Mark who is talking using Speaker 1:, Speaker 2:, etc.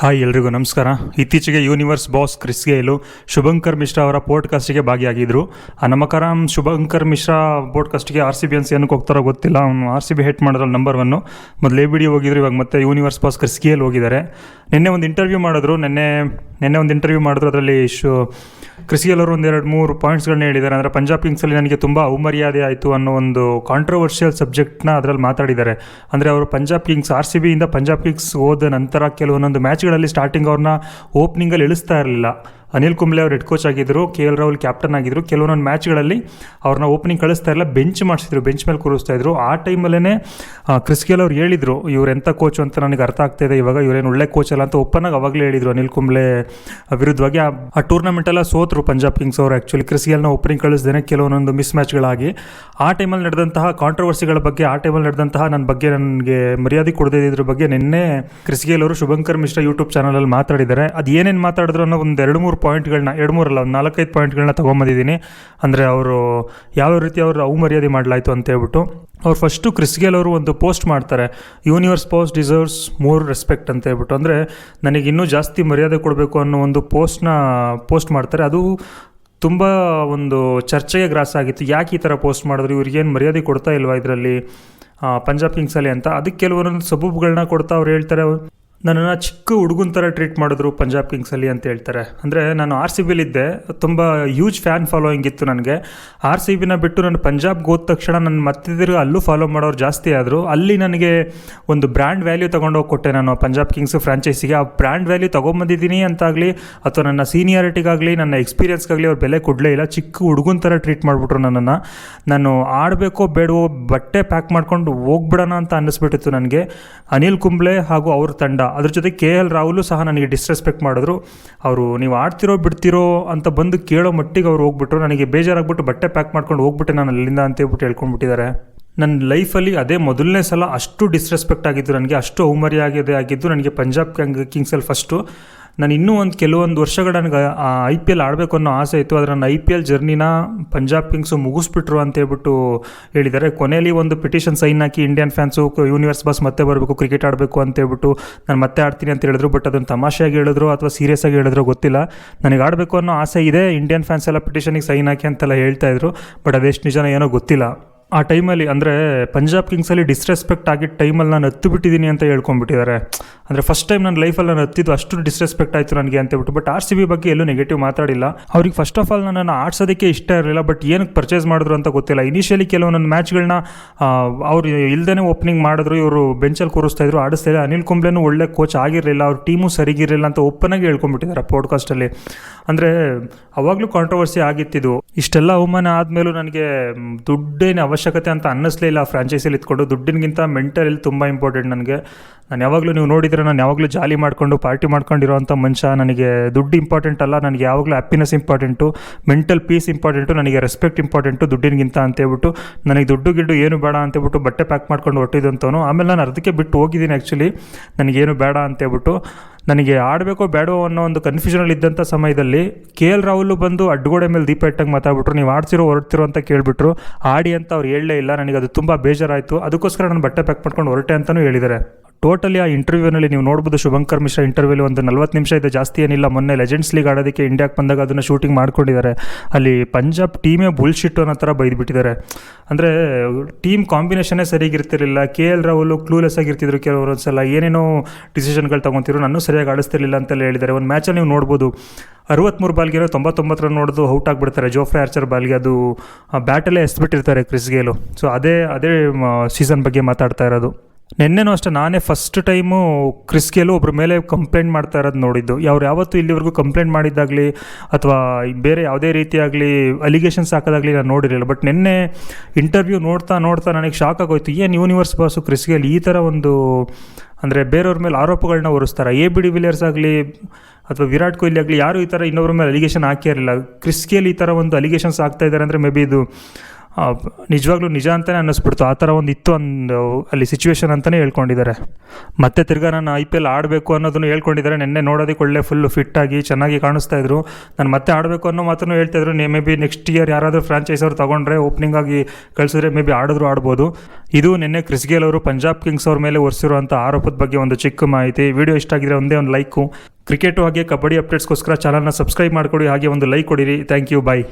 Speaker 1: Hi ಎಲ್ರಿಗೂ ನಮಸ್ಕಾರ. ಇತ್ತೀಚೆಗೆ universe boss Chris Gayle Shubhankar Mishra ಅವರ ಪೋಡ್ಕಾಸ್ಟಿಗೆ ಭಾಗಿಯಾಗಿದ್ದರು ನಮಕರಾಮ್ ಶುಭಂಕರ್ ಮಿಶ್ರಾ ಪೋಡ್ಕಾಸ್ಟಿಗೆ ಆರ್ ಸಿ ಬಿ ಅನ್ಸ್ ಏನಕ್ಕೆ ಹೋಗ್ತಾರೋ ಗೊತ್ತಿಲ್ಲ. ಅವನು ಆರ್ ಸಿ ಬಿ ಹೆಟ್ ಮಾಡಿದ್ರಲ್ಲಿ ನಂಬರ್ ಒನ್ನು ಮೊದಲು ಎ ಬಿ ಹೋಗಿದ್ರು, ಇವಾಗ ಮತ್ತೆ ಯೂನಿವರ್ಸ್ ಬಾಸ್ ಕ್ರಿಸ್ ಗೇಲ್ ಹೋಗಿದ್ದಾರೆ. ನಿನ್ನೆ ಒಂದು ಇಂಟರ್ವ್ಯೂ ಮಾಡಿದ್ರು. ನಿನ್ನೆ ನಿನ್ನೆ ಒಂದು ಇಂಟರ್ವ್ಯೂ ಮಾಡಿದ್ರು. ಅದರಲ್ಲಿ ಶು ಕ್ರಿಸ್ಗೇಲ್ ಅವರು ಒಂದೆರಡು ಮೂರು ಪಾಯಿಂಟ್ಸ್ಗಳನ್ನ ಹೇಳಿದ್ದಾರೆ. ಅಂದರೆ ಪಂಜಾಬ್ ಕಿಂಗ್ಸಲ್ಲಿ ನನಗೆ ತುಂಬ ಅವಮರ್ಯಾದೆ ಆಯಿತು ಅನ್ನೋ ಒಂದು ಕಾಂಟ್ರವರ್ಷಿಯಲ್ ಸಬ್ಜೆಕ್ಟ್ನ ಅದರಲ್ಲಿ ಮಾತಾಡಿದ್ದಾರೆ. ಅಂದರೆ ಅವರು ಪಂಜಾಬ್ ಕಿಂಗ್ಸ್ ಆರ್ ಸಿ ಬಿಯಿಂದ ಪಂಜಾಬ್ ಕಿಂಗ್ಸ್ ಹೋದ ನಂತರ ಕೆಲವೊಂದೊಂದು ಮ್ಯಾಚ್ಗಳಲ್ಲಿ ಸ್ಟಾರ್ಟಿಂಗ್ ಅವ್ರನ್ನ ಓಪನಿಂಗಲ್ಲಿ ಇಳಿಸ್ತಾ ಇರಲಿಲ್ಲ. ಅನಿಲ್ ಕುಂಬ್ಳೆ ಅವರು ಹೆಡ್ ಕೋಚ್ ಆಗಿದ್ದರು ಕೆ ಎಲ್ ರಾಹುಲ್ ಕ್ಯಾಪ್ಟನ್ ಆಗಿದ್ದರು ಕೆಲವೊಂದೊಂದು ಮ್ಯಾಚ್ಗಳಲ್ಲಿ ಅವ್ರನ್ನ ಓಪನಿಂಗ್ ಕಳಿಸ್ತಾ ಇಲ್ಲ ಬೆಂಚ್ ಮಾಡಿಸಿದ್ರು ಬೆಂಚ್ ಮೇಲೆ ಕೂರಿಸ್ತಾ ಇದ್ರು. ಆ ಟೈಮಲ್ಲೇ ಕ್ರಿಸ್ಗೇಲ್ ಅವ್ರು ಹೇಳಿದರು, ಇವ್ರು ಎಂಥ ಕೋಚ್ ಅಂತ ನನಗೆ ಅರ್ಥ ಆಗ್ತಾ ಇದೆ, ಇವಾಗ ಇವ್ರೇನು ಒಳ್ಳೆ ಕೋಚ್ ಅಲ್ಲ ಅಂತ ಆಗಿ ಅವಾಗಲೇ ಹೇಳಿದರು ಅನಿಲ್ ಕುಂಬ್ಳೆ ವಿರುದ್ಧವಾಗಿ. ಆ- ಟೂರ್ನಮೆಂಟೆಲ್ಲ ಸೋತರು ಪಂಜಾಬ್ ಕಿಂಗ್ಸ್ ಅವರು ಆ್ಯಕ್ಚುಲಿ ಕ್ರಿಸ್ಗೇಲ್ನ ಓಪನಿಂಗ್ ಕಳಿಸ್ದೇನೆ ಕೆಲವೊಂದೊಂದು ಮಿಸ್ ಮ್ಯಾಚ್ಗಳಾಗಿ ಆ ಟೈಮಲ್ಲಿ ನಡೆದಂತಹ ಕಾಂಟ್ರವರ್ಸಿಗಳ ಬಗ್ಗೆ, ಆ ಟೈಮಲ್ಲಿ ನಡೆದಂತಹ ನನ್ನ ಬಗ್ಗೆ ನನಗೆ ಮರ್ಯಾದೆ ಕೊಡದೇ ಇದ್ರ ಬಗ್ಗೆ ನಿನ್ನೆ ಕ್ರಿಸ್ಗೇಲ್ ಅವರು ಶುಭಂಕರ್ ಮಿಶ್ರಾ ಯೂಟ್ಯೂಬ್ ಚಾನಲಲ್ಲಿ ಮಾತಾಡಿದ್ದಾರೆ. ಅದು ಏನೇನು ಮಾತಾಡಿದ್ರು ಅನ್ನೋ ಒಂದು ಎರಡು ಮೂರು ಪಾಯಿಂಟ್ಗಳನ್ನ ಎರಡು ಮೂರಲ್ಲ, ಒಂದು ನಾಲ್ಕೈದು ಪಾಯಿಂಟ್ಗಳನ್ನ ತೊಗೊಂಬಂದಿದ್ದೀನಿ. ಅಂದರೆ ಅವರು ಯಾವ ರೀತಿ ಅವರು ಅವಮರ್ಯಾದೆ ಮಾಡಲಾಯಿತು ಅಂತ ಹೇಳ್ಬಿಟ್ಟು, ಅವ್ರು ಫಸ್ಟು ಕ್ರಿಸ್ಗೆಲ್ ಅವರು ಒಂದು ಪೋಸ್ಟ್ ಮಾಡ್ತಾರೆ universe post deserves more respect ಅಂತ ಹೇಳ್ಬಿಟ್ಟು. ಅಂದರೆ ನನಗೆ ಇನ್ನೂ ಜಾಸ್ತಿ ಮರ್ಯಾದೆ ಕೊಡಬೇಕು ಅನ್ನೋ ಒಂದು ಪೋಸ್ಟ್ನ ಪೋಸ್ಟ್ ಮಾಡ್ತಾರೆ. ಅದು ತುಂಬ ಒಂದು ಚರ್ಚೆಗೆ ಗ್ರಾಸ ಆಗಿತ್ತು. ಯಾಕೆ ಈ ಥರ ಪೋಸ್ಟ್ ಮಾಡಿದ್ರು? ಇವ್ರಿಗೇನು ಮರ್ಯಾದೆ ಕೊಡ್ತಾ ಇಲ್ವಾ ಇದರಲ್ಲಿ ಪಂಜಾಬ್ ಕಿಂಗ್ಸಲ್ಲಿ ಅಂತ. ಅದಕ್ಕೆ ಕೆಲವೊಂದು ಸಬೂಬ್ಗಳನ್ನ ಕೊಡ್ತಾ ಅವ್ರು ಹೇಳ್ತಾರೆ. ನನ್ನನ್ನು ಚಿಕ್ಕ ಹುಡುಗನ ಥರ ಟ್ರೀಟ್ ಮಾಡಿದ್ರು ಪಂಜಾಬ್ ಕಿಂಗ್ಸಲ್ಲಿ ಅಂತ ಹೇಳ್ತಾರೆ. ಅಂದರೆ ನಾನು ಆರ್ ಸಿ ಬಿಲಿದ್ದೆ ತುಂಬ ಹ್ಯೂಜ್ ಫ್ಯಾನ್ ಫಾಲೋಯಿಂಗ್ ಇತ್ತು ನನಗೆ. ಆರ್ ಸಿ ಬಿನ ಬಿಟ್ಟು ನಾನು ಪಂಜಾಬ್ಗೆ ಹೋದ ತಕ್ಷಣ ನನ್ನ ಮತ್ತಿದ್ರು ಅಲ್ಲೂ ಫಾಲೋ ಮಾಡೋರು ಜಾಸ್ತಿ ಆದರು. ಅಲ್ಲಿ ನನಗೆ ಒಂದು ಬ್ರ್ಯಾಂಡ್ ವ್ಯಾಲ್ಯೂ ತೊಗೊಂಡೋಗಿ ಕೊಟ್ಟೆ ನಾನು ಪಂಜಾಬ್ ಕಿಂಗ್ಸ್ ಫ್ರಾಂಚೈಸಿಗೆ ಆ ಬ್ರ್ಯಾಂಡ್ ವ್ಯಾಲ್ಯೂ ತೊಗೊಂಬಂದಿದ್ದೀನಿ ಅಂತಾಗಲಿ, ಅಥವಾ ನನ್ನ ಸೀನಿಯಾರಿಟಿಗಾಗಲಿ ನನ್ನ ಎಕ್ಸ್ಪೀರಿಯೆನ್ಸ್ಗಾಗಲಿ ಅವ್ರು ಬೆಲೆ ಕೊಡಲೇ ಇಲ್ಲ. ಚಿಕ್ಕ ಹುಡುಗನ ಥರ ಟ್ರೀಟ್ ಮಾಡಿಬಿಟ್ರು ನನ್ನನ್ನು. ನಾನು ಆಡಬೇಕೋ ಬೇಡವೋ ಬಟ್ಟೆ ಪ್ಯಾಕ್ ಮಾಡ್ಕೊಂಡು ಹೋಗ್ಬಿಡೋಣ ಅಂತ ಅನ್ನಿಸ್ಬಿಟ್ಟಿತ್ತು ನನಗೆ. ಅನಿಲ್ ಕುಂಬ್ಳೆ ಹಾಗೂ ಅವ್ರ ತಂಡ. ಅದ್ರ ಜೊತೆ ಕೆ ಎಲ್ ರಾಹುಲು ಸಹ ನನಗೆ ಡಿಸ್ರೆಸ್ಪೆಕ್ಟ್ ಮಾಡಿದ್ರು. ಅವರು, ನೀವು ಆಡ್ತಿರೋ, ಬಿಡ್ತಿರೋ ಅಂತ ಬಂದು ಕೇಳೋ ಮಟ್ಟಿಗೆ ಅವ್ರು ಹೋಗ್ಬಿಟ್ರು. ನನಗೆ ಬೇಜಾರಾಗ್ಬಿಟ್ಟು ಬಟ್ಟೆ ಪ್ಯಾಕ್ ಮಾಡ್ಕೊಂಡು ಹೋಗ್ಬಿಟ್ಟೆ ನಾನು ಅಲ್ಲಿಂದ ಅಂತ ಹೇಳ್ಬಿಟ್ಟು ಹೇಳ್ಕೊಂಡ್ಬಿಟ್ಟಿದ್ದಾರೆ. ನನ್ನ ಲೈಫಲ್ಲಿ ಅದೇ ಮೊದಲನೇ ಸಲ ಅಷ್ಟು ಡಿಸ್ರೆಸ್ಪೆಕ್ಟ್ ಆಗಿದ್ದು, ನನಗೆ ಅಷ್ಟು ಅವಮರಿಯಾಗಿದೆ ಆಗಿದ್ದು, ನನಗೆ ಪಂಜಾಬ್ ಕಿಂಗ್ ಕಿಂಗ್ಸಲ್ಲಿ ಫಸ್ಟು ನಾನು ಇನ್ನೂ ಒಂದು ಕೆಲವೊಂದು ವರ್ಷಗಳ ನನಗೆ ಐ ಪಿ ಎಲ್ ಆಡಬೇಕು ಅನ್ನೋ ಆಸೆ ಇತ್ತು. ಆದರೆ ನನ್ನ ಐ ಪಿ ಎಲ್ ಜರ್ನಿನ ಪಂಜಾಬ್ ಕಿಂಗ್ಸು ಮುಗಿಸ್ಬಿಟ್ರು ಅಂತ ಹೇಳ್ಬಿಟ್ಟು ಹೇಳಿದ್ದಾರೆ. ಕೊನೆಯಲ್ಲಿ ಒಂದು ಪಿಟಿಷನ್ ಸೈನ್ ಹಾಕಿ ಇಂಡಿಯನ್ ಫ್ಯಾನ್ಸು ಯೂನಿವರ್ಸ್ ಬಸ್ ಮತ್ತೆ ಬರಬೇಕು ಕ್ರಿಕೆಟ್ ಆಡಬೇಕು ಅಂತ ಹೇಳ್ಬಿಟ್ಟು ನಾನು ಮತ್ತೆ ಆಡ್ತೀನಿ ಅಂತ ಹೇಳಿದ್ರು. ಬಟ್ ಅದನ್ನು ತಮಾಷೆಯಾಗಿ ಹೇಳಿದ್ರು ಅಥವಾ ಸೀರಿಯಸ್ ಆಗಿ ಹೇಳಿದ್ರು ಗೊತ್ತಿಲ್ಲ. ನನಗೆ ಆಡಬೇಕು ಅನ್ನೋ ಆಸೆ ಇದೆ. ಇಂಡಿಯನ್ ಫ್ಯಾನ್ಸ್ ಎಲ್ಲ ಪಿಟಿಷನಿಗೆ ಸೈನ್ ಹಾಕಿ ಅಂತೆಲ್ಲ ಹೇಳ್ತಾ ಇದ್ರು. ಬಟ್ ಅದೆಷ್ಟು ನಿಜನ ಏನೋ ಗೊತ್ತಿಲ್ಲ. ಆ ಟೈಮಲ್ಲಿ ಅಂದರೆ ಪಂಜಾಬ್ ಕಿಂಗ್ಸಲ್ಲಿ ಡಿಸ್ರೆಸ್ಪೆಕ್ಟ್ ಆಗಿದ್ದ ಟೈಮಲ್ಲಿ ನಾನು ಹತ್ತು ಬಿಟ್ಟಿದ್ದೀನಿ ಅಂತ ಹೇಳ್ಕೊಂಡ್ಬಿಟ್ಟಿದ್ದಾರೆ. ಅಂದರೆ ಫಸ್ಟ್ ಟೈಮ್ ನನ್ನ ಲೈಫಲ್ಲಿ ನಾನು ಹತ್ತಿದ್ದು ಅಷ್ಟು ಡಿಸ್ರೆಸ್ಪೆಕ್ಟ್ ಆಯಿತು ನನಗೆ ಅಂತ ಹೇಳ್ಬಿಟ್ಟು ಬಟ್ ಆರ್ ಸಿ ಬಿ ಬಗ್ಗೆ ಎಲ್ಲೂ ನೆಗೆಟಿವ್ ಮಾತಾಡಿಲ್ಲ. ಅವ್ರಿಗೆ ಫಸ್ಟ್ ಆಫ್ ಆಲ್ ನಾನು ಆಡ್ಸೋದಕ್ಕೆ ಇಷ್ಟ ಇರಲಿಲ್ಲ ಬಟ್ ಏನಕ್ಕೆ ಪರ್ಚೇಸ್ ಮಾಡಿದ್ರು ಅಂತ ಗೊತ್ತಿಲ್ಲ. ಇನಿಷಿಯಲಿ ಕೆಲವೊಂದು ಮ್ಯಾಚ್ಗಳನ್ನ ಅವ್ರು ಇಲ್ದೇ ಓಪನಿಂಗ್ ಮಾಡಿದ್ರು, ಇವರು ಬೆಂಚಲ್ಲಿ ಕೂರಿಸ್ತಾ ಇದ್ರು, ಆಡಿಸ್ತಾ ಅನಿಲ್ ಕುಂಬ್ಳೆನೂ ಒಳ್ಳೆ ಕೋಚ್ ಆಗಿರಲಿಲ್ಲ, ಅವ್ರ ಟೀಮು ಸರಿಗಿರಲಿಲ್ಲ ಅಂತ ಓಪನ್ ಆಗಿ ಹೇಳ್ಕೊಂಡ್ಬಿಟ್ಟಿದ್ದಾರೆ ಪಾಡ್ಕಾಸ್ಟಲ್ಲಿ ಅಂದರೆ ಅವಾಗಲೂ ಕಾಂಟ್ರವರ್ಸಿ ಆಗಿತ್ತಿದ್ದು ಇಷ್ಟೆಲ್ಲ ಅವಮಾನ ಆದಮೇಲೂ ನನಗೆ ದುಡ್ಡೇನು ದುಡ್ಡಿನ ಅವಶ್ಯಕತೆ ಅಂತ ಅನ್ನಿಸ್ಲೇ ಇಲ್ಲ ಫ್ರಾಂಚೈಸಿಲಿ ಇತ್ಕೊಂಡು ದುಡ್ಡಿನಗಿಂತ ಮೆಂಟಲ್ ಹೆಲ್ತ್ ತುಂಬ ಇಂಪಾರ್ಟೆಂಟ್ ನನಗೆ. ನಾನು ಯಾವಾಗಲೂ ನೀವು ನೋಡಿದರೆ ನಾನು ಯಾವಾಗಲೂ ಜಾಲಿ ಮಾಡಿಕೊಂಡು ಪಾರ್ಟಿ ಮಾಡ್ಕೊಂಡಿರೋಂಥ ಮನುಷ್ಯ ನನಗೆ ದುಡ್ಡು ಇಂಪಾರ್ಟೆಂಟ್ ಅಲ್ಲ, ನನಗೆ ಯಾವಾಗಲೂ happiness important mental peace important ನನಗೆ ರೆಸ್ಪೆಕ್ಟ್ ಇಂಪಾರ್ಟೆಂಟು ದುಡ್ಡಿನಗಿಂತ ಅಂತೇಳ್ಬಿಟ್ಟು. ನನಗೆ ದುಡ್ಡು ಗಿಡ್ಡು ಏನು ಬೇಡ ಅಂತೇಳ್ಬಿಟ್ಟು ಬಟ್ಟೆ ಪ್ಯಾಕ್ ಮಾಡ್ಕೊಂಡು ಹೊಟ್ಟಿದಂತವನು ಆಮೇಲೆ ನಾನು ಅದಕ್ಕೆ ಬಿಟ್ಟು ಹೋಗಿದ್ದೀನಿ ಆ್ಯಕ್ಚುಲಿ ನನಗೇನು ಬೇಡ ಅಂತೇಳ್ಬಿಟ್ಟು. ನನಗೆ ಆಡಬೇಕೋ ಬೇಡವೋ ಅನ್ನೋ ಒಂದು ಕನ್ಫ್ಯೂಷನಲ್ಲಿ ಇದ್ದಂಥ ಸಮಯದಲ್ಲಿ ಕೆ ಎಲ್ ರಾಹುಲ್ ಬಂದು ಅಡ್ಗೋಡೆ ಮೇಲೆ ದೀಪ ಇಟ್ಟಂಗೆ ಮಾತಾಡ್ಬಿಟ್ರು. ನೀವು ಆಡ್ತಿರೋ ಹೊರಡ್ತಿರೋ ಅಂತ ಕೇಳಿಬಿಟ್ರು. ಆಡಿ ಅಂತ ಅವ್ರು ಹೇಳಲೇ ಇಲ್ಲ. ನನಗೆ ಅದು ತುಂಬ ಬೇಜಾರಾಯಿತು. ಅದಕ್ಕೋಸ್ಕರ ನಾನು ಬಟ್ಟೆ ಪ್ಯಾಕ್ ಮಾಡ್ಕೊಂಡು ಹೊರಟೆ ಅಂತಲೂ ಹೇಳಿದ್ದಾರೆ. ಟೋಟಲಿ ಆ ಇಂಟರ್ವ್ಯೂನಲ್ಲಿ ನೀವು ನೋಡ್ಬೋದು ಶುಭಂಕರ್ ಮಿಶ್ರಾ ಇಂಟರ್ವ್ಯೂಲಿ ಒಂದು ನಲ್ವತ್ತು ನಿಮಿಷ ಇದೆ, ಜಾಸ್ತಿ ಏನಿಲ್ಲ. ಮೊನ್ನೆ ಲೆಜೆಂಡ್ಸ್ ಲೀಗ್ ಆಡೋದಕ್ಕೆ ಇಂಡಿಯಾಕ್ಕೆ ಬಂದಾಗ ಅದನ್ನು ಶೂಟಿಂಗ್ ಮಾಡ್ಕೊಂಡಿದ್ದಾರೆ. ಅಲ್ಲಿ ಪಂಜಾಬ್ ಟೀಮೇ ಬುಲ್ಶಿಟ್ಟು ಅನ್ನೋ ಥರ ಬೈದ್ಬಿಟ್ಟಿದ್ದಾರೆ. ಅಂದರೆ ಟೀಮ್ ಕಾಂಬಿನೇಷನ್ನೇ ಸರಿಯಾಗಿರ್ತಿರಲಿಲ್ಲ ಕೆ ಎಲ್ ರಾಹುಲ್ ಕ್ಲೂಲೆಸ್ ಆಗಿರ್ತಿದ್ರು ಕೆಲವರು ಒಂದ್ಸಲ. ಏನೇನೋ ಡಿಸಿಷನ್ಗಳು ತೊಗೊತಿದ್ರು. ನಾನು ಸರಿಯಾಗಿ ಆಡಿಸ್ತಿರ್ಲಿಲ್ಲ ಅಂತೆಲ್ಲ ಹೇಳಿದ್ದಾರೆ. ಒಂದು ಮ್ಯಾಚಲ್ಲಿ ನೀವು ನೋಡ್ಬೋದು ಅರವತ್ತ್ಮೂರು ಬಾಲ್ಗೆ ತೊಂಬತ್ತೊಂಬತ್ತು ರನ್ ನೋಡೋದು ಔಟ್ ಆಗಿಬಿಡ್ತಾರೆ. ಜೋಫ್ರೆ ಆರ್ಚರ್ ಬಾಲ್ಗೆ ಅದು ಬ್ಯಾಟಲ್ಲೇ ಎಸ್ಬಿಟ್ಟಿರ್ತಾರೆ ಕ್ರಿಸ್ ಗೇಲು ಸೊ ಅದೇ ಅದೇ ಸೀಸನ್ ಬಗ್ಗೆ ಮಾತಾಡ್ತಾ ಇರೋದು. ನಿನ್ನೆನೂ ಅಷ್ಟೇ, ನಾನೇ ಫಸ್ಟ್ ಟೈಮು ಕ್ರಿಸ್ಕೆಲು ಒಬ್ಬರ ಮೇಲೆ ಕಂಪ್ಲೇಂಟ್ ಮಾಡ್ತಾ ಇರೋದು ನೋಡಿದ್ದು. ಅವ್ರು ಯಾವತ್ತೂ ಇಲ್ಲಿವರೆಗೂ ಕಂಪ್ಲೇಂಟ್ ಮಾಡಿದ್ದಾಗಲಿ, ಅಥವಾ ಬೇರೆ ಯಾವುದೇ ರೀತಿಯಾಗಲಿ ಅಲಿಗೇಷನ್ಸ್ ಹಾಕೋದಾಗಲಿ ನಾನು ನೋಡಿರಲಿಲ್ಲ. ಬಟ್ ನಿನ್ನೆ ಇಂಟರ್ವ್ಯೂ ನೋಡ್ತಾ ನೋಡ್ತಾ ನನಗೆ ಶಾಕ್ ಆಗೋಯ್ತು. ಏನು ಯೂನಿವರ್ಸ್ ಬಾಸು ಕ್ರಿಸ್ ಗೇಲ್ ಈ ಥರ ಒಂದು, ಅಂದರೆ ಬೇರೆಯವ್ರ ಮೇಲೆ ಆರೋಪಗಳನ್ನ ಹೊರಿಸ್ತಾರೆ? ಎ ಬಿ ಡಿ ವಿಲಿಯರ್ಸ್ ಆಗಲಿ, ಅಥವಾ ವಿರಾಟ್ ಕೊಹ್ಲಿ ಆಗಲಿ, ಯಾರು ಈ ಥರ ಇನ್ನೊಬ್ಬರ ಮೇಲೆ ಅಲಿಗೇಷನ್ ಹಾಕಿರಲಿಲ್ಲ ಇರಲಿಲ್ಲ ಕ್ರಿಸ್ ಗೇಲ್ ಈ ಥರ ಒಂದು ಅಲಿಗೇಷನ್ಸ್ ಆಗ್ತಾ ಇದ್ದಾರೆ ಅಂದರೆ ಮೇ ಬಿ ಇದು ನಿಜವಾಗ್ಲೂ ನಿಜ ಅಂತಲೇ ಅನ್ನಿಸ್ಬಿಡ್ತು. ಆ ಥರ ಒಂದು ಇತ್ತು ಒಂದು ಅಲ್ಲಿ ಸಿಚುವೇಶನ್ ಅಂತಲೇ ಹೇಳ್ಕೊಂಡಿದ್ದಾರೆ. ಮತ್ತೆ ತಿರ್ಗಾ ನಾನು ಐ ಪಿ ಎಲ್ ಆಡಬೇಕು ಅನ್ನೋದನ್ನು ಹೇಳ್ಕೊಂಡಿದ್ದಾರೆ. ನಿನ್ನೆ ನೋಡೋದಕ್ಕೆ ಒಳ್ಳೆ ಫುಲ್ ಫಿಟ್ಟಾಗಿ ಚೆನ್ನಾಗಿ ಕಾಣಿಸ್ತಾ ಇದ್ರು. ನಾನು ಮತ್ತೆ ಆಡಬೇಕು ಅನ್ನೋ ಮಾತನ್ನು ಹೇಳ್ತಾಯಿದ್ರು ಇದ್ರು. ಮೇ ಬಿ ನೆಕ್ಸ್ಟ್ ಇಯರ್ ಯಾರಾದರೂ ಫ್ರಾಂಚೈಸ್ ಅವ್ರು ತೊಗೊಂಡ್ರೆ ಓಪನಿಂಗ್ ಆಗಿ ಕಳಿಸಿದ್ರೆ ಮೇ ಬಿ ಆಡಿದ್ರು ಆಡ್ಬೋದು. ಇದು ನಿನ್ನೆ ಕ್ರಿಸ್ ಗೇಲ್ ಅವರು ಪಂಜಾಬ್ ಕಿಂಗ್ಸ್ ಅವ್ರ ಮೇಲೆ ಒರೆಸಿರುವಂಥ ಆರೋಪದ ಬಗ್ಗೆ ಒಂದು ಚಿಕ್ಕ ಮಾಹಿತಿ. ವಿಡಿಯೋ ಇಷ್ಟ ಆಗಿದ್ರೆ ಒಂದೇ ಒಂದು ಲೈಕು ಕ್ರಿಕೆಟು ಹಾಗೆ ಕಬಡ್ಡಿ ಅಪ್ಡೇಟ್ಸ್ಗೋಸ್ಕರ ಚಾನಲ್ನ ಸಬ್ಸ್ಕ್ರೈಬ್ ಮಾಡಿಕೊಡಿ. ಹಾಗೆ ಒಂದು ಲೈಕ್ ಕೊಡಿರಿ. Thank you bye